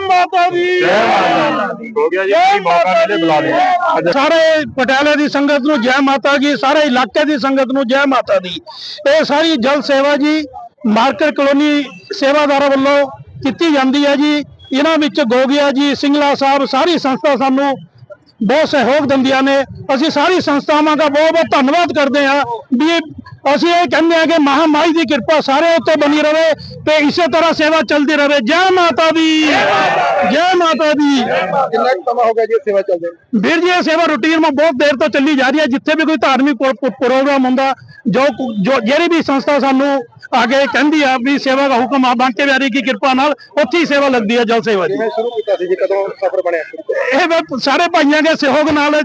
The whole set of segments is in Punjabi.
ਮਾਤਾ ਦੀ। ਹੋ ਗਿਆ ਜੀ ਮੌਕਾ ਮਿਲੇ ਬੁਲਾ ਲਿਆ? ਸਾਰੇ ਪਟਿਆਲੇ ਦੀ ਸੰਗਤ ਨੂੰ ਜੈ ਮਾਤਾ ਜੀ ਸਾਰੇ ਇਲਾਕੇ ਦੀ ਸੰਗਤ ਨੂੰ ਜੈ ਮਾਤਾ ਦੀ। ਇਹ ਸਾਰੀ ਜਲ ਸੇਵਾ ਜੀ ਮਾਰਕੀਟ ਕਲੋਨੀ ਸੇਵਾਦਾਰਾਂ ਵੱਲੋਂ ਕੀਤੀ ਜਾਂਦੀ ਹੈ ਜੀ। ਇਹਨਾਂ ਵਿੱਚ ਗੋਗਿਆ ਜੀ ਸਿੰਗਲਾ ਸਾਹਿਬ ਸਾਰੀ ਸੰਸਥਾ ਸਾਨੂੰ ਬਹੁਤ ਸਹਿਯੋਗ ਦਿੰਦੀਆਂ ਨੇ। ਅਸੀਂ ਸਾਰੀ ਸੰਸਥਾਵਾਂ ਦਾ ਬਹੁਤ ਬਹੁਤ ਧੰਨਵਾਦ ਕਰਦੇ ਹਾਂ ਵੀ ਅਸੀਂ ਇਹ ਕਹਿੰਦੇ ਹਾਂ ਕਿ ਮਹਾਮਾਈ ਦੀ ਕਿਰਪਾ ਸਾਰੇ ਉੱਤੇ ਬਣੀ ਰਵੇ ਤੇ ਇਸੇ ਤਰ੍ਹਾਂ ਸੇਵਾ ਚੱਲਦੀ ਰਵੇ ਜੈ ਮਾਤਾ ਦੀ। ਜੈ ਮਾਤਾ ਦੀ ਕਿੰਨਾ ਸਮਾਂ ਹੋ ਗਿਆ ਜੀ ਸੇਵਾ ਚੱਲਦੇ? ਵੀਰ ਜੀ ਇਹ ਸੇਵਾ ਰੂਟੀਨ ਮੈਂ ਬਹੁਤ ਦੇਰ ਤੋਂ ਚੱਲੀ ਜਾ ਰਹੀ ਹੈ। ਜਿੱਥੇ ਵੀ ਕੋਈ ਧਾਰਮਿਕ ਪ੍ਰੋ- ਪ੍ਰੋ- ਪ੍ਰੋਗਰਾਮ ਹੁੰਦਾ ਜੋ ਜਿਹੜੀ ਵੀ ਸੰਸਥਾ ਸਾਨੂੰ ਆਗੇ ਕਹਿੰਦੀ ਆ ਵੀ ਸੇਵਾ ਦਾ ਹੁਕਮ ਆ ਬਾਂਕੇ ਬਿਹਾਰੀ ਦੀ ਕਿਰਪਾ ਨਾਲ ਉੱਥੇ ਹੀ ਸੇਵਾ ਲੱਗਦੀ ਹੈ ਜਲ ਸੇਵਾ ਦੀ। ਕਿਵੇਂ ਸ਼ੁਰੂ ਕੀਤਾ ਸੀ ਜੀ? ਕਦੋਂ ਸਫਰ ਬਣਿਆ ਸ਼ੁਰੂ? ਇਹ ਸਾਰੇ ਭਾਈਆਂ ਦੇ ਸਹਿਯੋਗ ਨਾਲ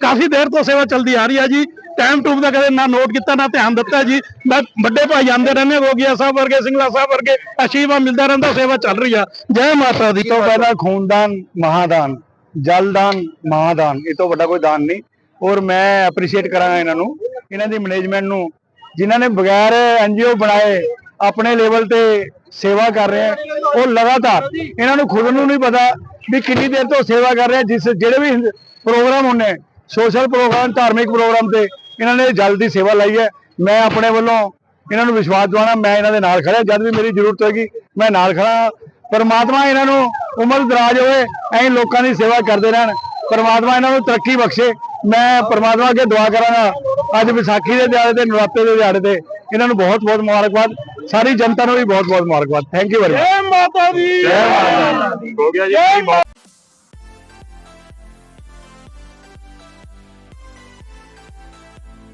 ਕਾਫੀ ਦੇਰ ਤੋਂ ਸੇਵਾ ਚੱਲਦੀ ਆ ਰਹੀ ਹੈ ਜੀ। ਟਾਈਮ ਟੂਬ ਦਾ ਕਦੇ ਨਾ ਨੋਟ ਕੀਤਾ ਨਾ ਧਿਆਨ ਦਿੱਤਾ ਜੀ। ਮੈਂ ਵੱਡੇ ਭਾਈ ਆਂਦੇ ਰਹਿੰਦੇ ਗੋਗੀਆ ਸਾਹਿਬ ਵਰਗੇ ਸਿੰਘਲਾ ਸਾਹਿਬ ਵਰਗੇ ਅਸ਼ੀਵਾ ਮਿਲਦਾ ਰਹਿੰਦਾ ਸੇਵਾ ਚੱਲ ਰਹੀ ਆ। ਜੈ ਮਾਤਾ ਦੀ। ਤੋਂ ਪਹਿਲਾਂ ਖੂਨਦਾਨ ਮਹਾਦਾਨ ਜਲਦਾਨ ਮਹਾਦਾਨ ਇਹ ਤੋਂ ਵੱਡਾ ਕੋਈ ਦਾਨ ਨਹੀਂ। ਔਰ ਮੈਂ ਐਪਰੀਸ਼ੀਏਟ ਕਰਾਂਗਾ ਇਹਨਾਂ ਨੂੰ ਇਹਨਾਂ ਦੀ ਮੈਨੇਜਮੈਂਟ ਨੂੰ ਜਿਨ੍ਹਾਂ ਨੇ ਬਗੈਰ ਐਨਜੀਓ ਬਣਾਏ ਆਪਣੇ ਲੈਵਲ ਤੇ ਸੇਵਾ ਕਰ ਰਹੇ ਆ। ਉਹ ਲਗਾਤਾਰ ਇਹਨਾਂ ਨੂੰ ਖੁਦ ਨੂੰ ਨਹੀਂ ਪਤਾ ਵੀ ਕਿੰਨੀ ਦੇਰ ਤੋਂ ਸੇਵਾ ਕਰ ਰਹੇ ਜਿਸ ਜਿਹੜੇ ਵੀ ਪ੍ਰੋਗਰਾਮ ਹੁੰਨੇ ਸੋਸ਼ਲ ਪ੍ਰੋਗਰਾਮ ਧਾਰਮਿਕ ਪ੍ਰੋਗਰਾਮ ਤੇ ਇਹਨਾਂ ਨੇ ਜਲ ਦੀ ਸੇਵਾ ਲਈ ਹੈ। ਮੈਂ ਆਪਣੇ ਵੱਲੋਂ ਇਹਨਾਂ ਨੂੰ ਵਿਸ਼ਵਾਸ ਦਿਵਾਉਣਾ ਮੈਂ ਇਹਨਾਂ ਦੇ ਨਾਲ ਖੜਾ ਜਦ ਵੀ ਮੇਰੀ ਜ਼ਰੂਰਤ ਹੋਏਗੀ ਮੈਂ ਨਾਲ ਖੜਾ ਪਰਮਾਤਮਾ ਇਹਨਾਂ ਨੂੰ ਉਮਰ ਦਰਾਜ ਹੋਵੇ ਐਂ ਲੋਕਾਂ ਦੀ ਸੇਵਾ ਕਰਦੇ ਰਹਿਣ। ਪਰਮਾਤਮਾ ਇਹਨਾਂ ਨੂੰ ਤਰੱਕੀ ਬਖਸ਼ੇ। ਮੈਂ ਪਰਮਾਤਮਾ ਅੱਗੇ ਦੁਆ ਕਰਾਂਗਾ। ਅੱਜ ਵਿਸਾਖੀ ਦੇ ਦਿਹਾੜੇ ਤੇ ਨਵਰਾਤੇ ਦੇ ਦਿਹਾੜੇ ਤੇ ਇਹਨਾਂ ਨੂੰ ਬਹੁਤ ਬਹੁਤ ਮੁਬਾਰਕਬਾਦ। ਸਾਰੀ ਜਨਤਾ ਨੂੰ ਵੀ ਬਹੁਤ ਬਹੁਤ ਮੁਬਾਰਕਬਾਦ। ਥੈਂਕ ਯੂ ਵੈਰੀ ਮਚ ਜੈ ਮਾਤਾ ਦੀ। ਹੋ ਗਿਆ ਜੀ।